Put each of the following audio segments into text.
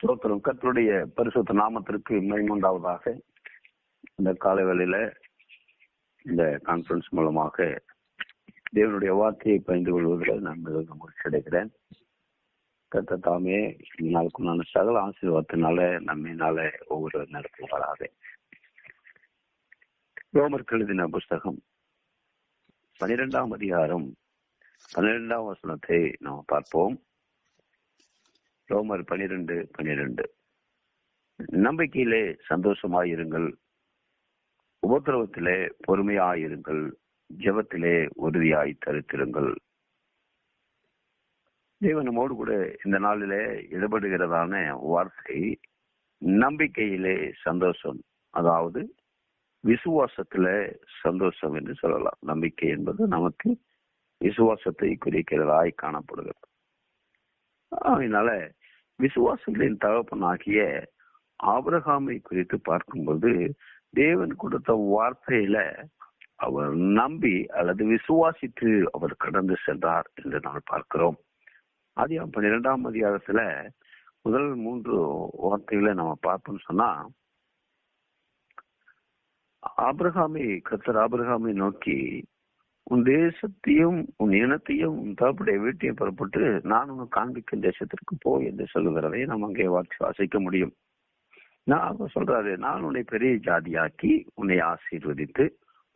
ஸ்தோத்திரம். கத்தருடைய பரிசுத்த நாமத்திற்கு மைமுண்டாவதாக இந்த காலை வேளையில இந்த கான்பரன்ஸ் மூலமாக தேவனுடைய வார்த்தையை பகிர்ந்து கொள்வதில் நான் மிகவும் மகிழ்ச்சி அடைகிறேன். கத்த தாமே நாளுக்குண்டான சகல ஆசீர்வாதத்தினால நம்மினால ஒவ்வொரு நடத்துவாராக. ரோமர் எழுதின புஸ்தகம் பனிரெண்டாம் அதிகாரம் பன்னிரெண்டாம் வசனத்தை நாம் பார்ப்போம். ரோமர் பனிரெண்டு பனிரெண்டு. நம்பிக்கையிலே சந்தோஷமாயிருங்கள் உபத்திரவத்திலே பொறுமையாயிருங்கள் ஜெபத்திலே உறுதியாய் தருத்திருங்கள். தேவன் நம்மோடு கூட இந்த நாளிலே இடப்படுகிறதான வார்த்தை நம்பிக்கையிலே சந்தோஷம். அதாவது விசுவாசத்துல சந்தோஷம் என்று சொல்லலாம். நம்பிக்கை என்பது நமக்கு விசுவாசத்தை குறிக்கிறதாய் காணப்படுகிறது. அதனால விசுவாசங்களின் தகப்பனாகிய ஆபிரகாமை குறித்து பார்க்கும்போது தேவன் கொடுத்த வார்த்தையில அவர் நம்பி அல்லது விசுவாசித்து அவர் கடந்து சென்றார் என்று நாம் பார்க்கிறோம். அது பன்னிரெண்டாம் அதிகாரத்துல முதல் மூன்று வார்த்தைகளை நம்ம பார்ப்போம்னு சொன்னா ஆபிரகாமை கத்தர் ஆபிரகாமை நோக்கி உன் தேசத்தையும் உன் இனத்தையும் உன் தகப்புடைய வீட்டையும் புறப்பட்டு நான் உனக்கு காண்பிக்கும் தேசத்திற்கு போ என்று சொல்லுகிறதை நாம் அங்கே வாசிக்க முடியும். நான் சொல்றாரு நான் உன்னை பெரிய ஜாதியாக்கி உன்னை ஆசீர்வதித்து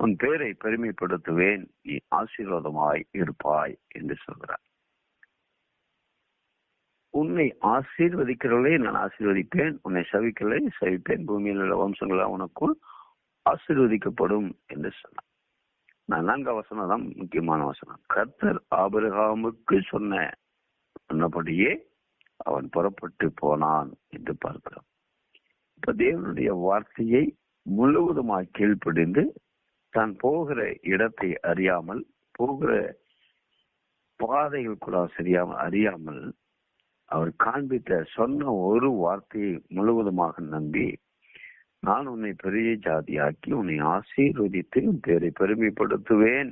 உன் பேரை பெருமைப்படுத்துவேன். நீ ஆசீர்வாதமாய் இருப்பாய் என்று சொல்கிறார் உன்னை ஆசீர்வதிக்கிறவர்களே நான் ஆசீர்வதிப்பேன் உன்னை சவிக்கலை சவிப்பேன் பூமியில் உள்ள வம்சங்களா உனக்குள் ஆசீர்வதிக்கப்படும் என்று சொன்னார். நான்காம் வசனம் தான் முக்கியமான வசனம். கர்த்தர் ஆபிரகாமுக்கு சொன்ன சொன்னபடியே அவன் புறப்பட்டு போனான் என்று பார்க்கிறோம். இப்ப தேவனுடைய வார்த்தையை முழுவதுமாய் கீழ்ப்படிந்து தான் போகிற இடத்தை அறியாமல் போகிற பாதைகள் கூட சரியாமல் அறியாமல் அவர் காண்பித்த சொன்ன ஒரு வார்த்தையை முழுவதுமாக நம்பி நான் உன்னை பெரிய ஜாதியாக்கி உன்னை ஆசீர்வதித்து உன் பேரை பெருமைப்படுத்துவேன்.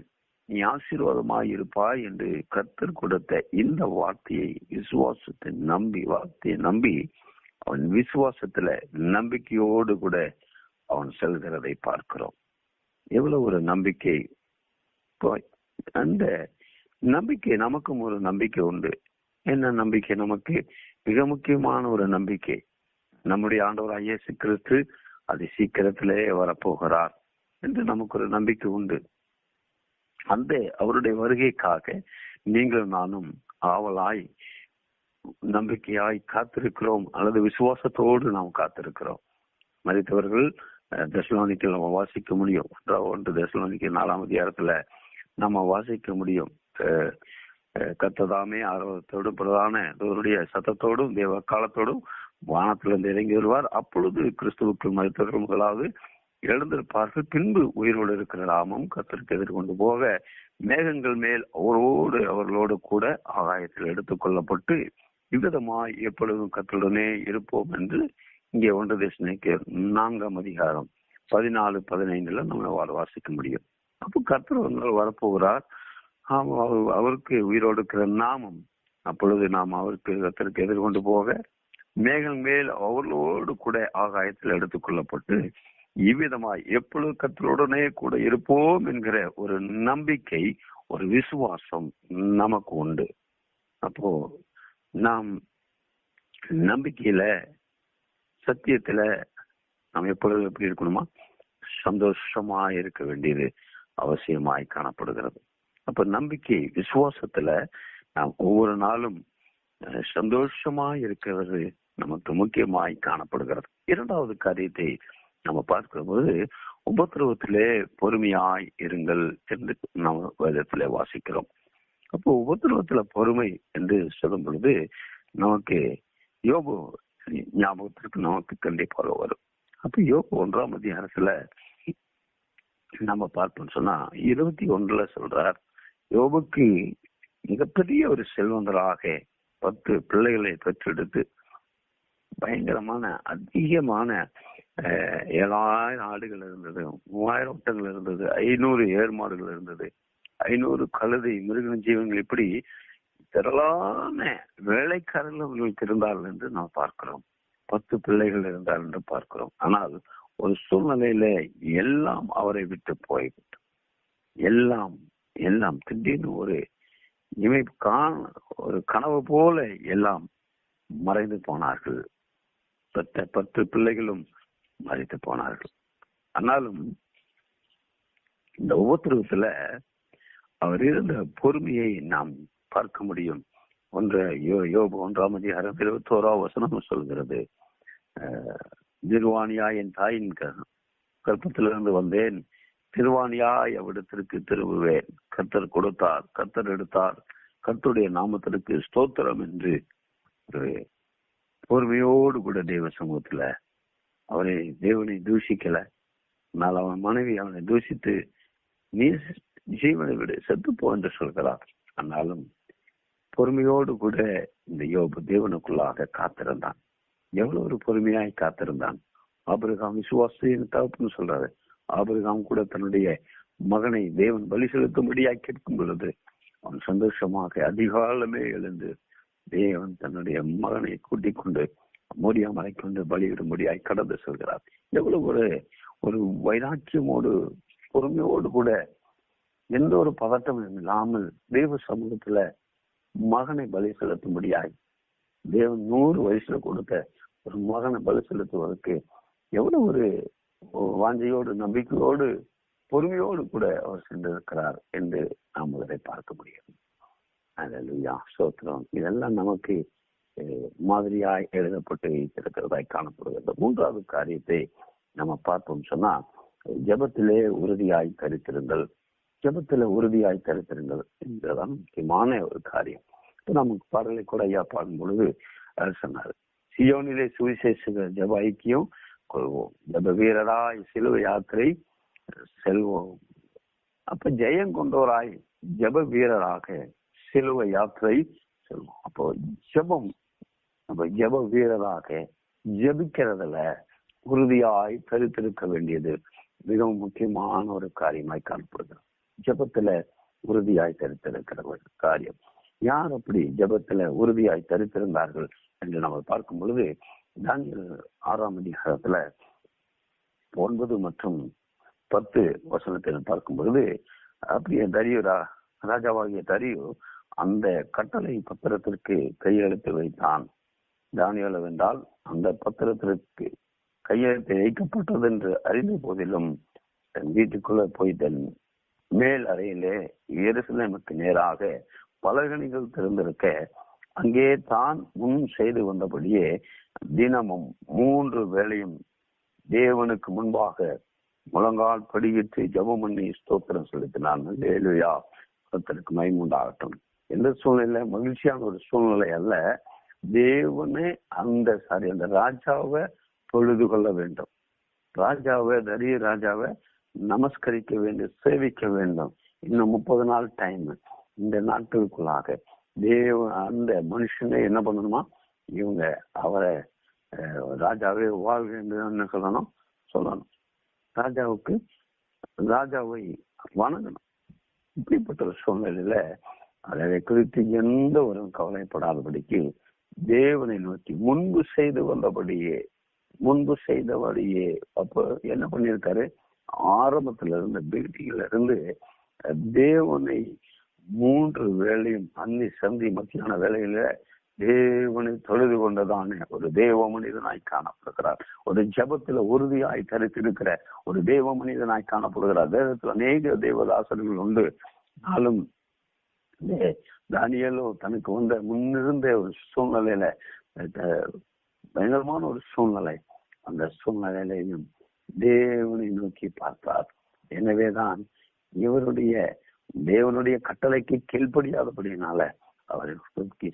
நீ ஆசீர்வாதமாய் இருப்பாய் என்று கத்தர் கொடுத்த இந்த வார்த்தையை விசுவாசத்தை நம்பி வார்த்தையை நம்பி அவன் விசுவாசத்துல நம்பிக்கையோடு கூட அவன் செல்கிறதை பார்க்கிறோம். எவ்வளவு ஒரு நம்பிக்கை? அந்த நம்பிக்கை நமக்கும் ஒரு நம்பிக்கை உண்டு. என்ன நம்பிக்கை நமக்கு? மிக முக்கியமான ஒரு நம்பிக்கை. நம்முடைய ஆண்டவர் இயேசு கிறிஸ்து அது சீக்கிரத்திலே வரப்போகிறார் என்று நமக்கு ஒரு நம்பிக்கை உண்டு. அந்த அவருடைய வருகைக்காக நீங்கள் நானும் ஆவலாய் நம்பிக்கையாய் காத்திருக்கிறோம் அல்லது விசுவாசத்தோடு நாம் காத்திருக்கிறோம். மதித்தவர்கள் தசலோனிக்கு நம்ம வாசிக்க முடியும். ஒன்று தசலோனிக்கு நாலாம் அதிகாரத்துல நம்ம வாசிக்க முடியும். கத்ததாமே ஆர்வத்தோடும் பிரதான சத்தத்தோடும் தேவ காலத்தோடும் வானத்திலிருந்து இறங்கி வருவார். அப்பொழுது கிறிஸ்துவுக்குள் மருத்துவர்கள் முதலாவது எழுந்திருப்பார்கள். பின்பு உயிரோடு இருக்கிற ராமம் கத்திற்கு எதிர்கொண்டு போக மேகங்கள் மேல் அவரோடு அவர்களோடு கூட ஆகாயத்தில் எடுத்துக் கொள்ளப்பட்டு இவ்விதமாய் எப்பொழுதும் கத்துடனே இருப்போம் என்று இங்கே ஒன்று தேசனைக்கு நான்காம் அதிகாரம் பதினாலு பதினைந்துல நம்ம வாசிக்க முடியும். அப்போ கத்தர் ஒரு நாள் வரப்போகிறார் அவருக்கு உயிரோடு இருக்கிற நாமம் அப்பொழுது நாம் அவருக்கு கத்திற்கு எதிர்கொண்டு போக மேகங்கள் மேல் அவர்களோடு கூட ஆகாயத்தில் எடுத்துக் கொள்ளப்பட்டு இவ்விதமாய் எப்பொழுது கத்தருடனே கூட இருப்போம் என்கிற ஒரு நம்பிக்கை ஒரு விசுவாசம் நமக்கு உண்டு. அப்போ நாம் நம்பிக்கையில சத்தியத்துல நாம் எப்பொழுது எப்படி இருக்கணுமா? சந்தோஷமா இருக்க வேண்டியது அவசியமாய் காணப்படுகிறது. அப்ப நம்பிக்கை விசுவாசத்துல நாம் ஒவ்வொரு நாளும் சந்தோஷமா இருக்கிறது நமக்கு முக்கியமாய் காணப்படுகிறது. இரண்டாவது காரியத்தை நம்ம பார்க்கும்போது உபத்திரவத்திலே பொறுமையாய் இருங்கள் என்று நம்ம வேதத்திலே வாசிக்கிறோம். அப்போ உபத்திரவத்துல பொறுமை என்று சொல்லும் பொழுது நமக்கு யோபு ஞாபகத்திற்கு நமக்கு கண்டிப்பாக வரும். அப்ப யோபு ஒன்றாம் அதிகாரத்துல நம்ம பார்ப்போம் சொன்னா இருபத்தி ஒன்றுல சொல்றார் யோபுக்கு மிகப்பெரிய ஒரு செல்வந்தராக பத்து பிள்ளைகளை பெற்றெடுத்து பயங்கரமான அதிகமான ஏழாயிரம் ஆடுகள் இருந்தது மூவாயிரம் ஒட்டங்கள் இருந்தது ஐநூறு ஏர்மாடுகள் இருந்தது ஐநூறு கழுதை மிருக ஜீவங்கள் இப்படி திரளான வேலைக்காரர்கள் அவர்களுக்கு இருந்தார்கள் என்று நாம் பார்க்கிறோம். பத்து பிள்ளைகள் இருந்தார் என்று பார்க்கிறோம். ஆனால் ஒரு சூழ்நிலையில எல்லாம் அவரை விட்டு போய்விட்டு எல்லாம் எல்லாம் திடீர்னு ஒரு இமை காண ஒரு கனவு போல எல்லாம் மறைந்து போனார்கள். பத்த பத்து பிள்ளைகளும் மறைத்து போனார்கள். ஆனாலும் இந்த உபத்திரவத்துல அவர் இருந்த பொறுமையை நாம் பார்க்க முடியும். ஒன்ற யோ யோபு ஒன்றாம் அதிகாரம் இருபத்தோரா வசனம் சொல்கிறது. திருவாணியா என் தாயின் கற்பத்திலிருந்து வந்தேன். திருவாணியா எவ்விடத்திற்கு திரும்புவேன். கர்த்தர் கொடுத்தார் கர்த்தர் எடுத்தார். கர்த்தருடைய நாமத்திற்கு ஸ்தோத்திரம் என்று ஒரு பொறுமையோடு கூட தெய்வ சமூகத்துல அவரை தேவனை தூஷிக்கல. ஆனால் அவன் மனைவி அவனை தூஷித்து நீ ஜீவனை விட செத்துப்போ என்று சொல்கிறார். ஆனாலும் பொறுமையோடு கூட இந்த யோபு தேவனுக்குள்ளாக காத்திருந்தான். எவ்வளவு ஒரு பொறுமையாய் காத்திருந்தான். ஆபிரகாம் விசுவாசின்னு தகப்புன்னு சொல்றாரு. ஆபிரகாம் கூட தன்னுடைய மகனை தேவன் பலி செலுத்தும்படியாய் கேட்கும் பொழுது அவன் சந்தோஷமாக அதிகாலமே எழுந்து தேவன் தன்னுடைய மகனை கூட்டிக் கொண்டு மோடியா மலை கொண்டு பலியிடும்படியாய் கடந்து செல்கிறார். எவ்வளவு ஒரு ஒரு வைராக்கியமோடு பொறுமையோடு கூட எந்த ஒரு பதட்டமும் இல்லாமல் தேவ சமூகத்துல மகனை பலி செலுத்தும்படியாய் தேவன் நூறு வயசுல கொடுத்த ஒரு மகனை பலி செலுத்துவதற்கு எவ்வளவு ஒரு வாஞ்சையோடு நம்பிக்கையோடு பொறுமையோடு கூட அவர் சென்றிருக்கிறார் என்று நாம் அதை பார்க்க முடியும் அல்லா சோத்திரம் இதெல்லாம் நமக்கு மாதிரியாய் எழுதப்பட்டு இருக்கிறதாய் காணப்படுகிறது. மூன்றாவது காரியத்தை நம்ம பார்த்தோம் சொன்னா ஜபத்திலே உறுதியாய் கருத்திருங்கள் ஜபத்துல உறுதியாய் கருத்திருங்கள் என்பதுதான் முக்கியமான ஒரு காரியம். இப்போ நமக்கு பாடலை கூட ஐயா பாடும் பொழுது சொன்னார் சியோனிலே சுவிசேஷ ஜப ஐக்கியம் கொள்வோம். ஜப வீரராய் சிலுவை யாத்திரை செல்வோம். அப்ப ஜெயம் கொண்டோராய் ஜப வீரராக சிலுவை யாத்திரை செல்வோம். அப்போ ஜபம் நம்ம ஜப வீரராக ஜபிக்கிறதுல உறுதியாய் தரித்திருக்க வேண்டியது மிகவும் முக்கியமான ஒரு காரியமாய் காணப்படுகிறது. ஜபத்துல உறுதியாய் தரித்திருக்கிற ஒரு காரியம். யார் அப்படி ஜபத்துல உறுதியாய் தரித்திருந்தார்கள் என்று நம்ம பார்க்கும் பொழுது தானியல் ஆறாம் அதிகாரத்துல ஒன்பது மற்றும் பத்து வசனத்தில் பார்க்கும் பொழுது அப்படியே தரியுரா ராஜாவாகிய தரியு அந்த கட்டளை பத்திரத்திற்கு கையெழுத்து வைத்தான். தானியல் வென்றால் அந்த பத்திரத்திற்கு கையெழுத்து வைக்கப்பட்டது என்று அறிந்த போதிலும் தன் வீட்டுக்குள்ள போய் தன் மேல் அறையிலே எருசலேமுக்கு நேராக பலகணிகள் திறந்திருக்க அங்கே தான் முன் செய்து வந்தபடியே தினமும் மூன்று வேளையும் தேவனுக்கு முன்பாக முழங்கால் படியிட்டு ஜபம் பண்ணி ஸ்தோத்திரம் செலுத்தினான். வேலுயா கத்தருக்கு மைமுண்டாகட்டும் எந்த சூழ்நிலை? மகிழ்ச்சியான ஒரு சூழ்நிலை அல்ல. தேவனே அந்த சாரி அந்த ராஜாவை தொழுது கொள்ள வேண்டும். ராஜாவை தரிய ராஜாவை நமஸ்கரிக்க வேண்டும் சேவிக்க வேண்டும். இன்னும் முப்பது நாள் டைம் இந்த நாட்களுக்குள்ளாக தேவ அந்த மனுஷனை என்ன பண்ணணுமா? இவங்க அவரை ராஜாவே வாழ்க என்ன சொல்லணும்? சொல்லணும். ராஜாவுக்கு ராஜாவை வணங்கணும். இப்படிப்பட்ட ஒரு சூழ்நிலையில அதை குறித்து எந்த ஒரு கவலைப்படாதபடிக்கு தேவனை நோக்கி முன்பு செய்து வந்தபடியே முன்பு செய்தபடியே அப்போ என்ன பண்ணியிருக்காரு? ஆரம்பத்துல இருந்து பீட்டியில இருந்து தேவனை மூன்று வேலையும் அன்னி சந்தி மத்தியான வேலையில தேவனை தொழுது கொண்டதான ஒரு தேவ மனிதனாய் காணப்படுகிறார். ஒரு ஜபத்துல உறுதியாய் தரித்திருக்கிற ஒரு தேவ மனிதனாய் காணப்படுகிறார். தேவத்துல அநேக தேவதாசர்கள் உண்டு. ஆனாலும் தானியலோ தனக்கு வந்த முன்னிருந்த ஒரு சூழ்நிலையில பயங்கரமான ஒரு சூழ்நிலை. அந்த சூழ்நிலையிலையும் தேவனை நோக்கி பார்த்தார். எனவேதான் இவருடைய தேவனுடைய கட்டளைக்கு கீழ்ப்படியாதபடினால அவரை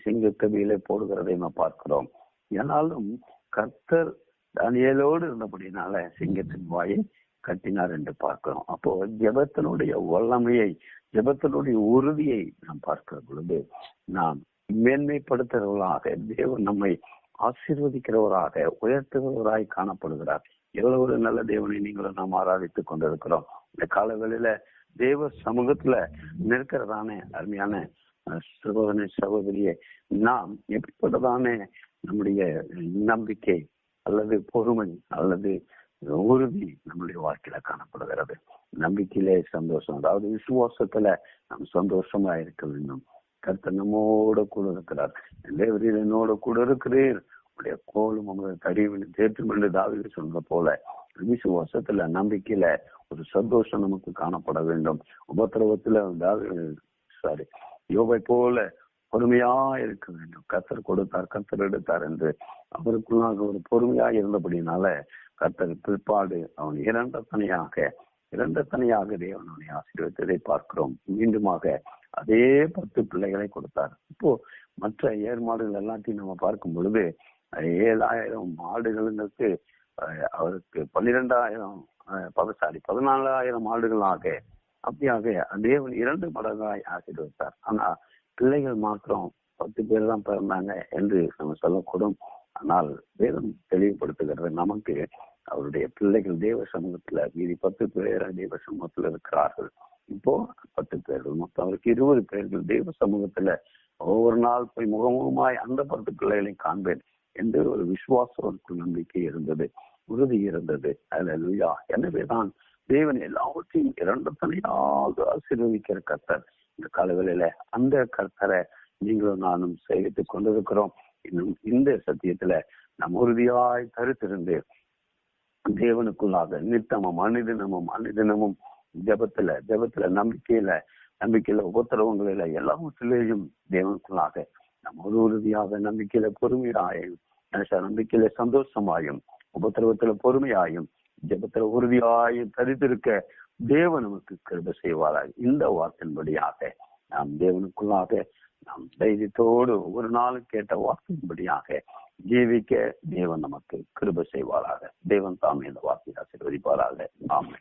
சிங்க கவியிலே போடுகிறதை நாம் பார்க்கிறோம். ஏனாலும் கர்த்தர் தானியலோடு இருந்தபடினால சிங்கத்தின் வாயை கட்டினார் என்று பார்க்கிறோம். அப்போ ஜபத்தினுடைய வல்லமையை ஜபத்தினுடைய உறுதியை நாம் பார்க்கிற பொழுது நாம் மேன்மைப்படுத்துகிறவர்களாக தேவன் நம்மை ஆசீர்வதிக்கிறவராக உயர்த்துகிறவராய் காணப்படுகிறார். எவ்வளவு ஒரு நல்ல தேவனை நீங்களும் நாம் ஆராதித்துக் கொண்டிருக்கிறோம். இந்த காலங்களில தேவ சமூகத்துல நிற்கிறதானே அருமையான சகோதரனை சகோதரியை நாம் எப்படிப்பட்டதான நம்முடைய நம்பிக்கை அல்லது பொறுமை அல்லது உறுதி நம்முடைய வாழ்க்கையில காணப்படுகிறது. நம்பிக்கையிலே சந்தோஷம். அதாவது விசுவாசத்துல நாம் சந்தோஷமா இருக்க வேண்டும். கர்த்தர் நம்மோட கூட இருக்கிறார். தேவரீர் என்னோட கூட இருக்கிறீர். உடைய கோலும் உங்களுடைய தடிவில் தேர்த்து கொண்டு தாவித சொன்ன போல விசுவாசத்துல நம்பிக்கையில ஒரு சந்தோஷம் நமக்கு காணப்பட வேண்டும். உபத்திரவத்துல சாரி யோகை போல பொறுமையா இருக்க வேண்டும். கத்தர் கொடுத்தார் கத்தர் எடுத்தார் என்று அவருக்குள்ளாக ஒரு பொறுமையா இருந்தபடினால கத்தர் பிற்பாடு அவன் இரண்ட தனியாக இரண்ட தனியாக தேவன் அவனை ஆசீர்வதித்ததை பார்க்கிறோம். மீண்டுமாக அதே பத்து பிள்ளைகளை கொடுத்தார். இப்போ மற்ற ஏற்பாடுகள் எல்லாத்தையும் நம்ம பார்க்கும் பொழுது ஏழாயிரம் மாடுகளுக்கு அவருக்கு பன்னிரெண்டாயிரம் சாரி பதினாலாயிரம் ஆண்டுகளாக அப்படியாக தேவன் இரண்டு மடங்காய் ஆசீர்வதித்தார். ஆனா பிள்ளைகள் மாத்திரம் பத்து பேர் தான் பிறந்தாங்க என்று நம்ம சொல்லக்கூடும். ஆனால் வேதம் தெளிவுபடுத்துகிறது நமக்கு அவருடைய பிள்ளைகள் தேவ சமூகத்துல மீதி பத்து பேர் தேவ சமூகத்துல இருக்கிறார்கள். இப்போ பத்து பேர்கள் மொத்தம் அவருக்கு இருபது பேர்கள் தேவ சமூகத்துல ஒவ்வொரு நாள் போய் முகமுகமாய் அந்த பத்து பிள்ளைகளையும் காண்பேன் என்று ஒரு விசுவாசம் நம்பிக்கை இருந்தது உறுதி இருந்தது. அல்லா எனவேதான் தேவன் எல்லாவற்றையும் இரண்டு தனியாக ஆசீர்வதிக்கிற கர்த்தர். இந்த காலவெளியில அந்த கர்த்தரை நீங்களும் நானும் சேவித்துக் கொண்டிருக்கிறோம். இன்னும் இந்த சத்தியத்துல நம் உறுதியாய் கருத்திருந்து தேவனுக்குள்ளாக நித்தமும் அனுதினமும் அனுதினமும் ஜபத்துல ஜபத்துல நம்பிக்கையில நம்பிக்கையில உபத்திரவங்களில எல்லாவற்றிலேயும் தேவனுக்குள்ளாக நம்ம ஒரு உறுதியாக நம்பிக்கையில பொறுமையாயும் நம்பிக்கையில சந்தோஷமாயும் உபத்திரவத்துல பொறுமையாயும் ஜபத்துல உறுதியாயும் தரித்திருக்க தேவன் நமக்கு கிருப செய்வாராக. இந்த வார்த்தையின்படியாக நாம் தேவனுக்குள்ளாக நாம் தைரியத்தோடு ஒரு நாள் கேட்ட வார்த்தையின்படியாக ஜீவிக்க தேவன் நமக்கு கிருப செய்வாராக. தேவன் தாமே இந்த வார்த்தையை ஆசீர்வதிப்பாராக. ஆமாம்